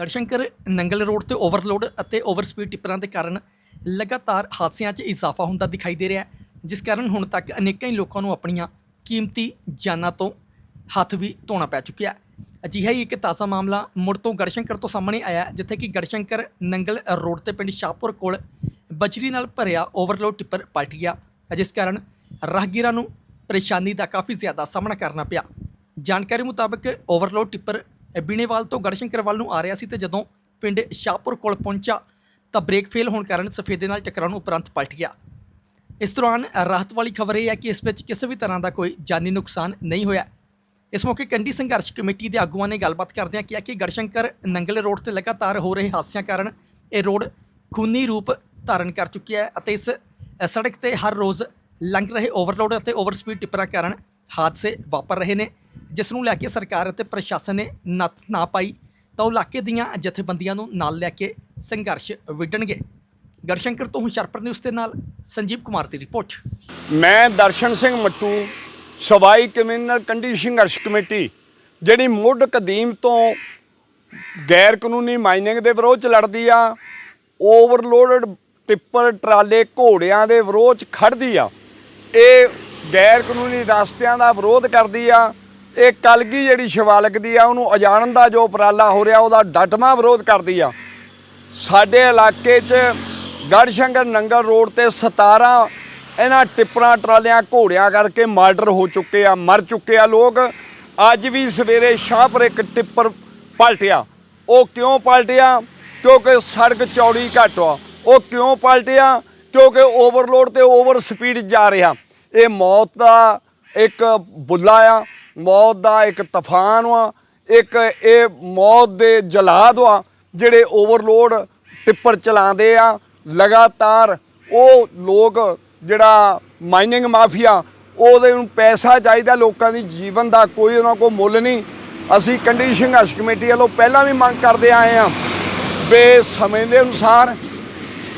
Garhshankar Nangal road ਤੇ overload ਅਤੇ over speed ਟਿੱਪਰਾਂ ਦੇ ਕਾਰਨ ਲਗਾਤਾਰ ਹਾਦਸਿਆਂ 'ਚ ਇਜ਼ਾਫਾ ਹੁੰਦਾ ਦਿਖਾਈ ਦੇ ਰਿਹਾ ਹੈ, ਜਿਸ ਕਾਰਨ ਹੁਣ ਤੱਕ ਅਨੇਕਾਂ ਹੀ ਲੋਕਾਂ ਨੂੰ ਆਪਣੀਆਂ ਕੀਮਤੀ ਜਾਨਾਂ ਤੋਂ ਹੱਥ ਵੀ ਧੋਣਾ ਪੈ ਚੁੱਕਿਆ ਅਜਿਹਾ ਹੀ ਇੱਕ ਤਾਜ਼ਾ ਮਾਮਲਾ ਮੁੜ ਤੋਂ ਗੜਸ਼ੰਕਰ ਤੋਂ ਸਾਹਮਣੇ ਆਇਆ ਜਿੱਥੇ ਕਿ ਗੜਸ਼ੰਕਰ ਨੰਗਲ ਰੋਡ ਤੇ ਪਿੰਡ ਸ਼ਾਹਪੁਰ ਕੋਲ ਬਜਰੀ ਨਾਲ ਭਰਿਆ ਓਵਰਲੋਡ ਟਿੱਪਰ ਪਲਟ ਗਿਆ ਜਿਸ ਕਾਰਨ ਰਾਹਗੀਰਾਂ ਨੂੰ ਪਰੇਸ਼ਾਨੀ ਦਾ ਕਾਫੀ ਜ਼ਿਆਦਾ ਸਾਹਮਣਾ ਕਰਨਾ ਪਿਆ। ਜਾਣਕਾਰੀ ਮੁਤਾਬਕ ਓਵਰਲੋਡ ਟਿੱਪਰ ਬਿਨੇਵਾਲ ਤੋਂ ਗੜਸ਼ੰਕਰ ਵੱਲ ਨੂੰ ਆ ਰਿਹਾ ਸੀ ਤੇ ਜਦੋਂ ਪਿੰਡ ਸ਼ਾਹਪੁਰ ਕੋਲ ਪਹੁੰਚਾ ਤਾਂ ਬ੍ਰੇਕ ਫੇਲ ਹੋਣ ਕਾਰਨ ਸਫੇਦੇ ਨਾਲ ਟਕਰਾਉਣ ਉਪਰੰਤ ਪਲਟ ਗਿਆ। ਇਸ ਦੌਰਾਨ ਰਾਹਤ ਵਾਲੀ ਖਬਰ ਇਹ ਹੈ ਕਿ ਇਸ ਵਿੱਚ ਕਿਸੇ ਵੀ ਤਰ੍ਹਾਂ ਦਾ ਕੋਈ ਜਾਨੀ ਨੁਕਸਾਨ ਨਹੀਂ ਹੋਇਆ। ਇਸ ਮੌਕੇ ਕੰਢੀ ਸੰਘਰਸ਼ ਕਮੇਟੀ ਦੇ ਆਗੂਆਂ ਨੇ ਗੱਲਬਾਤ ਕਰਦਿਆਂ ਕਿਹਾ ਕਿ ਗੜਸ਼ੰਕਰ ਨੰਗਲੇ ਰੋਡ ਤੇ ਲਗਾਤਾਰ ਹੋ ਰਹੇ ਹਾਦਸਿਆਂ ਕਾਰਨ ਇਹ ਰੋਡ ਖੂਨੀ ਰੂਪ ਧਾਰਨ ਕਰ ਚੁੱਕਿਆ ਹੈ ਅਤੇ ਇਸ ਸੜਕ ਤੇ ਹਰ ਰੋਜ਼ ਲੰਘ ਰਹੇ ਓਵਰਲੋਡ ਅਤੇ ਓਵਰ ਸਪੀਡ ਟਿੱਪਰਾਂ ਕਾਰਨ ਹਾਦਸੇ ਵਾਪਰ ਰਹੇ ਨੇ। ਜਿਸ ਨੂੰ ਲੈ ਕੇ ਸਰਕਾਰ ਅਤੇ ਪ੍ਰਸ਼ਾਸਨ ਨੇ ਨੱਥ ਨਾ ਪਾਈ, ਤਾਂ ਉਹ ਇਲਾਕੇ ਦੀਆਂ ਜਥੇਬੰਦੀਆਂ ਨੂੰ ਨਾਲ ਲੈ ਕੇ ਸੰਘਰਸ਼ ਵਿੱਢਣਗੇ। ਗਰਸ਼ੰਕਰ ਤੋਂ ਹੁਸ਼ਿਆਰਪੁਰ ਨਿਊਜ਼ ਦੇ ਨਾਲ ਸੰਜੀਵ ਕੁਮਾਰ ਦੀ ਰਿਪੋਰਟ। ਮੈਂ ਦਰਸ਼ਨ ਸਿੰਘ ਮੱਟੂ, ਸਵਾਈ ਕਮਿਊਨਲ ਕੰਡੀ ਸੰਘਰਸ਼ ਕਮੇਟੀ, ਜਿਹੜੀ ਮੁੱਢ ਕਦੀਮ ਤੋਂ ਗੈਰ ਕਾਨੂੰਨੀ ਮਾਈਨਿੰਗ ਦੇ ਵਿਰੋਧ ਚ ਲੜਦੀ ਆ, ਓਵਰਲੋਡਡ ਟਿੱਪਰ ਟਰਾਲੇ ਘੋੜਿਆਂ ਦੇ ਵਿਰੋਧ ਚ ਖੜਦੀ ਆ, ਇਹ ਗੈਰ ਕਾਨੂੰਨੀ ਰਸਤਿਆਂ ਦਾ ਵਿਰੋਧ ਕਰਦੀ ਆ ਇਹ ਕਲਗੀ ਜਿਹੜੀ ਸ਼ਿਵਾਲਕ ਦੀ ਆ, ਉਹਨੂੰ ਅਜਾਣਨ ਦਾ ਜੋ ਉਪਰਾਲਾ ਹੋ ਰਿਹਾ, ਉਹਦਾ ਡਟਮਾ ਵਿਰੋਧ ਕਰਦੀ ਆ। ਸਾਡੇ ਇਲਾਕੇ 'ਚ ਗੜਸ਼ੰਕਰ ਨੰਗਲ ਰੋਡ ਤੇ 17 ਇਹਨਾਂ ਟਿੱਪਰਾਂ ਟਰਾਲਿਆਂ ਘੋੜਿਆਂ ਕਰਕੇ ਮਰਡਰ ਹੋ ਚੁੱਕੇ ਆ, ਮਰ ਚੁੱਕੇ ਆ ਲੋਕ। ਅੱਜ ਵੀ ਸਵੇਰੇ ਸ਼ਾਹਪੁਰ ਇੱਕ ਟਿੱਪਰ ਪਲਟਿਆ। ਉਹ ਕਿਉਂ ਪਲਟਿਆ? ਕਿਉਂਕਿ ਸੜਕ ਚੌੜੀ ਘੱਟ ਆ। ਉਹ ਕਿਉਂ ਪਲਟਿਆ? ਕਿਉਂਕਿ ਓਵਰਲੋਡ ਤੇ ਓਵਰ ਸਪੀਡ ਜਾ ਰਿਹਾ। ਇਹ ਮੌਤ ਦਾ ਇੱਕ ਬੁੱਲਾ ਆ। ਮੌਤ ਦਾ ਇੱਕ ਤੂਫਾਨ ਵਾ, ਇੱਕ ਇਹ ਮੌਤ ਦੇ ਜਲਾਦ ਵਾ, ਜਿਹੜੇ ਓਵਰਲੋਡ ਟਿੱਪਰ ਚਲਾਉਂਦੇ ਆ, ਲਗਾਤਾਰ ਉਹ ਲੋਕ ਜਿਹੜਾ ਮਾਈਨਿੰਗ ਮਾਫੀਆ, ਉਹਦੇ ਨੂੰ ਪੈਸਾ ਚਾਹੀਦਾ ਲੋਕਾਂ ਦੀ, ਜੀਵਨ ਦਾ ਕੋਈ ਉਹਨਾਂ ਕੋਲ ਮੁੱਲ ਨਹੀਂ। ਅਸੀਂ ਕੰਡੀ ਸੰਘਰਸ਼ ਕਮੇਟੀ ਵੱਲੋਂ ਪਹਿਲਾਂ ਵੀ ਮੰਗ ਕਰਦੇ ਆਏ ਆ ਵੀ ਸਮੇਂ ਦੇ ਅਨੁਸਾਰ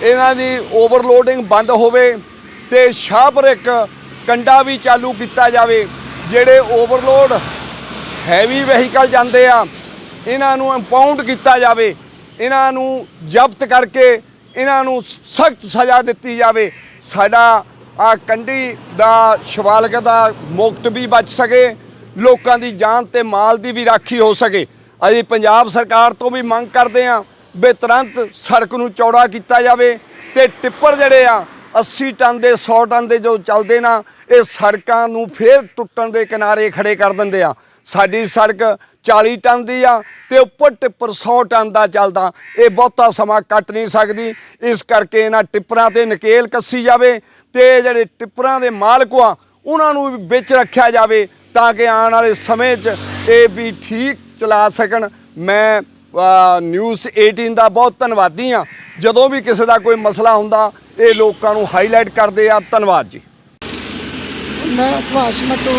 ਇਹਨਾਂ ਦੀ ਓਵਰਲੋਡਿੰਗ ਬੰਦ ਹੋਵੇ ਤੇ ਸ਼ਾਹਪੁਰ ਇੱਕ ਕੰਡਾ ਵੀ ਚਾਲੂ ਕੀਤਾ ਜਾਵੇ। ਜਿਹੜੇ ਓਵਰਲੋਡ ਹੈਵੀ ਵਹੀਕਲ ਜਾਂਦੇ ਆ, ਇਹਨਾਂ ਨੂੰ ਇੰਪਾਊਂਡ ਕੀਤਾ ਜਾਵੇ, ਇਹਨਾਂ ਨੂੰ ਜ਼ਬਤ ਕਰਕੇ, ਇਹਨਾਂ ਨੂੰ ਸਖਤ ਸਜ਼ਾ ਦਿੱਤੀ ਜਾਵੇ, ਸਾਡਾ ਆ ਕੰਢੀ ਦਾ ਸ਼ਵਾਲਕ ਦਾ ਮੁਕਤ ਵੀ ਬਚ ਸਕੇ, ਲੋਕਾਂ ਦੀ ਜਾਨ ਤੇ ਮਾਲ ਦੀ ਵੀ ਰਾਖੀ ਹੋ ਸਕੇ। ਅਸੀਂ ਪੰਜਾਬ ਸਰਕਾਰ ਤੋਂ ਵੀ ਮੰਗ ਕਰਦੇ ਆ ਵੀ ਤੁਰੰਤ ਸੜਕ ਨੂੰ ਚੌੜਾ ਕੀਤਾ ਜਾਵੇ ਤੇ ਟਿੱਪਰ ਜਿਹੜੇ ਆ 80 ਟਨ ਦੇ 100 ਟਨ ਦੇ ਜੋ ਚੱਲਦੇ ਨਾ, ਇਹ ਸੜਕਾਂ ਨੂੰ ਫੇਰ ਟੁੱਟਣ ਦੇ ਕਿਨਾਰੇ ਖੜੇ ਕਰ ਦਿੰਦੇ ਆ। ਸਾਡੀ ਸੜਕ 40 ਟਨ ਦੀ ਆ ਤੇ ਉੱਪਰ ਟਿੱਪਰ 100 ਟਨ ਦਾ ਚੱਲਦਾ। ਇਹ ਬਹੁਤਾ ਸਮਾਂ ਕੱਟ ਨਹੀਂ ਸਕਦੀ। ਇਸ ਕਰਕੇ ਇਹਨਾਂ ਟਿੱਪਰਾਂ ਤੇ ਨਕੇਲ ਕੱਸੀ ਜਾਵੇ ਤੇ ਜਿਹੜੇ ਟਿੱਪਰਾਂ ਦੇ ਮਾਲਕ ਆ, ਉਹਨਾਂ ਨੂੰ ਵੀ ਵਿੱਚ ਰੱਖਿਆ ਜਾਵੇ ਤਾਂ ਕਿ ਆਉਣ ਵਾਲੇ ਸਮੇਂ 'ਚ ਇਹ ਵੀ ਠੀਕ ਚਲਾ ਸਕਣ। ਮੈਂ ਨਿਊਜ਼ 18 ਦਾ ਬਹੁਤ ਧੰਨਵਾਦੀ ਆ ਜਦੋਂ ਵੀ ਕਿਸੇ ਦਾ ਕੋਈ ਮਸਲਾ ਹੁੰਦਾ, ਇਹ ਲੋਕਾਂ ਨੂੰ ਹਾਈਲਾਈਟ ਕਰਦੇ ਆ। ਧੰਨਵਾਦ ਜੀ। ਮੈਂ ਸੁਭਾਸ਼ ਮੱਟੂ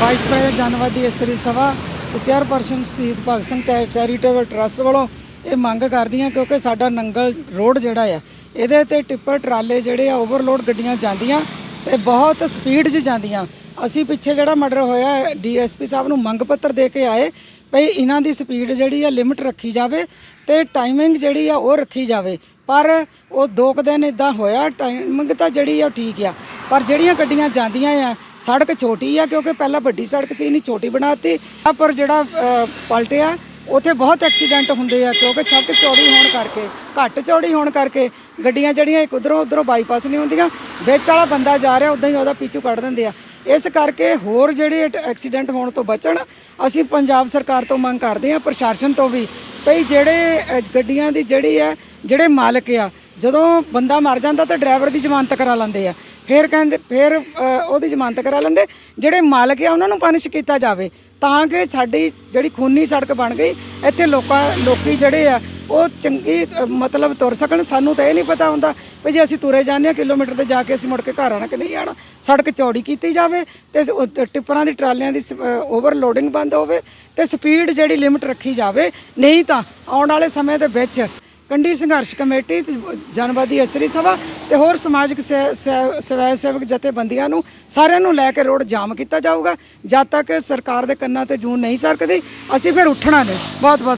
ਵਾਈਸ ਪ੍ਰੈਜ਼ੀਡੈਂਟ ਜਨਵਾਦੀ ਇਸਤਰੀ ਸਭਾ ਤੇ ਚੇਅਰਪਰਸਨ ਸ਼ਹੀਦ ਭਗਤ ਸਿੰਘ ਚੈਰੀਟੇਬਲ ਟਰਸਟ ਵੱਲੋਂ ਇਹ ਮੰਗ ਕਰਦੀ ਹਾਂ ਕਿਉਂਕਿ ਸਾਡਾ ਨੰਗਲ ਰੋਡ ਜਿਹੜਾ ਆ, ਇਹਦੇ ਤੇ ਟਿੱਪਰ ਟਰਾਲੇ ਜਿਹੜੇ ਆ ਓਵਰਲੋਡ ਗੱਡੀਆਂ ਜਾਂਦੀਆਂ ਤੇ ਬਹੁਤ ਸਪੀਡ 'ਚ ਜਾਂਦੀਆਂ। ਅਸੀਂ ਪਿੱਛੇ ਜਿਹੜਾ ਮਰਡਰ ਹੋਇਆ, ਡੀਐਸਪੀ ਸਾਹਿਬ ਨੂੰ ਮੰਗ ਪੱਤਰ ਦੇ ਕੇ ਆਏ ਭਈ ਇਹਨਾਂ ਦੀ ਸਪੀਡ ਜਿਹੜੀ ਆ ਲਿਮਟ ਰੱਖੀ ਜਾਵੇ ਤੇ ਟਾਈਮਿੰਗ ਜਿਹੜੀ ਆ ਉਹ ਰੱਖੀ ਜਾਵੇ। ਪਰ ਉਹ ਦੋ ਕੁ ਦਿਨ ਇਦਾਂ ਹੋਇਆ ਟਾਈਮਿੰਗ ਤਾਂ ਜਿਹੜੀ ਆ ਉਹ ਠੀਕ ਆ। ਪਰ ਜਿਹੜੀਆਂ ਗੱਡੀਆਂ ਜਾਂਦੀਆਂ ਆ ਸੜਕ ਛੋਟੀ ਆ ਕਿਉਂਕਿ ਪਹਿਲਾਂ ਵੱਡੀ ਸੜਕ ਸੀ ਨਹੀਂ ਛੋਟੀ ਬਣਾਤੀ ਆ ਪਰ ਜਿਹੜਾ ਅ, ਪਲਟਿਆ ਉੱਥੇ ਬਹੁਤ ਐਕਸੀਡੈਂਟ ਹੁੰਦੇ ਆ ਕਿਉਂਕਿ ਸੜਕ ਚੌੜੀ ਹੋਣ ਕਰਕੇ ਘੱਟ ਚੌੜੀ ਹੋਣ ਕਰਕੇ ਗੱਡੀਆਂ ਜਿਹੜੀਆਂ ਇੱਕ ਉਧਰੋਂ ਉਧਰੋਂ ਬਾਈਪਾਸ ਨਹੀਂ ਹੁੰਦੀਆਂ ਵਿੱਚ ਵਾਲਾ ਬੰਦਾ ਜਾ ਰਿਹਾ ਉਦਾਂ ਹੀ ਉਹਦਾ ਪਿੱਛੂ ਕੱਢ ਦਿੰਦੇ ਆ। ਇਸ ਕਰਕੇ ਹੋਰ ਜਿਹੜੇ ਐਕਸੀਡੈਂਟ ਹੋਣ ਤੋਂ ਬਚਣ, ਅਸੀਂ ਪੰਜਾਬ ਸਰਕਾਰ ਤੋਂ ਮੰਗ ਕਰਦੇ ਹਾਂ, ਪ੍ਰਸ਼ਾਸਨ ਤੋਂ ਵੀ, ਭਈ ਜਿਹੜੇ ਗੱਡੀਆਂ ਦੀ ਜਿਹੜੀ ਹੈ, ਜਿਹੜੇ ਮਾਲਕ ਆ, ਜਦੋਂ ਬੰਦਾ ਮਰ ਜਾਂਦਾ ਤਾਂ ਡਰਾਈਵਰ ਦੀ ਜ਼ਮਾਨਤ ਕਰਾ ਲੈਂਦੇ ਆ। ਫਿਰ ਕਹਿੰਦੇ ਫਿਰ ਅ, ਉਹਦੀ ਜ਼ਮਾਨਤ ਕਰਾ ਲੈਂਦੇ। ਜਿਹੜੇ ਮਾਲਕ ਆ ਉਹਨਾਂ ਨੂੰ ਪਨਿਸ਼ ਕੀਤਾ ਜਾਵੇ। ਤਾਂ ਕਿ ਸਾਡੀ ਜਿਹੜੀ ਖੂਨੀ ਸੜਕ ਬਣ ਗਈ ਇੱਥੇ ਲੋਕਾਂ ਲੋਕੀ ਜਿਹੜੇ ਆ ਉਹ ਚੰਗੀ ਅ, ਮਤਲਬ ਤੁਰ ਸਕਣ। ਸਾਨੂੰ ਤਾਂ ਇਹ ਨਹੀਂ ਪਤਾ ਹੁੰਦਾ ਵੀ ਜੇ ਅਸੀਂ ਤੁਰੇ ਜਾਂਦੇ ਹਾਂ ਕਿਲੋਮੀਟਰ ਤੇ ਜਾ ਕੇ ਅਸੀਂ ਮੁੜ ਕੇ ਘਰ ਆਣਾ ਕਿ ਨਹੀਂ ਆਣਾ ਸੜਕ ਚੌੜੀ ਕੀਤੀ ਜਾਵੇ ਤੇ ਸ- ਉਹ ਟ- ਟਿੱਪਰਾਂ ਦੀ ਟਰਾਲਿਆਂ ਦੀ ਓਵਰਲੋਡਿੰਗ ਬੰਦ ਹੋਵੇ ਤੇ ਸਪੀਡ ਜਿਹੜੀ ਲਿਮਟ ਰੱਖੀ ਜਾਵੇ। ਨਹੀਂ ਤਾਂ ਆਉਣ ਵਾਲੇ ਸਮੇਂ ਦੇ ਵਿੱਚ ਕੰਡੀ ਸੰਘਰਸ਼ ਕਮੇਟੀ ਤੇ ਜਨਵਾਦੀ ਅਸਰੀ ਸਭਾ ਤੇ ਹੋਰ ਸਮਾਜਿਕ ਸੈ- ਸੈ- ਸਵੈ, ਸੇਵਕ ਜਥੇਬੰਦੀਆਂ ਨੂੰ ਸਾਰਿਆਂ ਨੂੰ ਲੈ ਕੇ ਰੋਡ ਜਾਮ ਕੀਤਾ ਜਾਊਗਾ। ਜਦ ਤੱਕ ਸਰਕਾਰ ਦੇ ਕੰਨਾਂ ਤੇ ਜੂਨ ਨਹੀਂ ਸਰਕਦੀ, ਅਸੀਂ ਫਿਰ ਉੱਠਣਾ ਨਹੀਂ। ਬਹੁਤ ਬਹੁਤ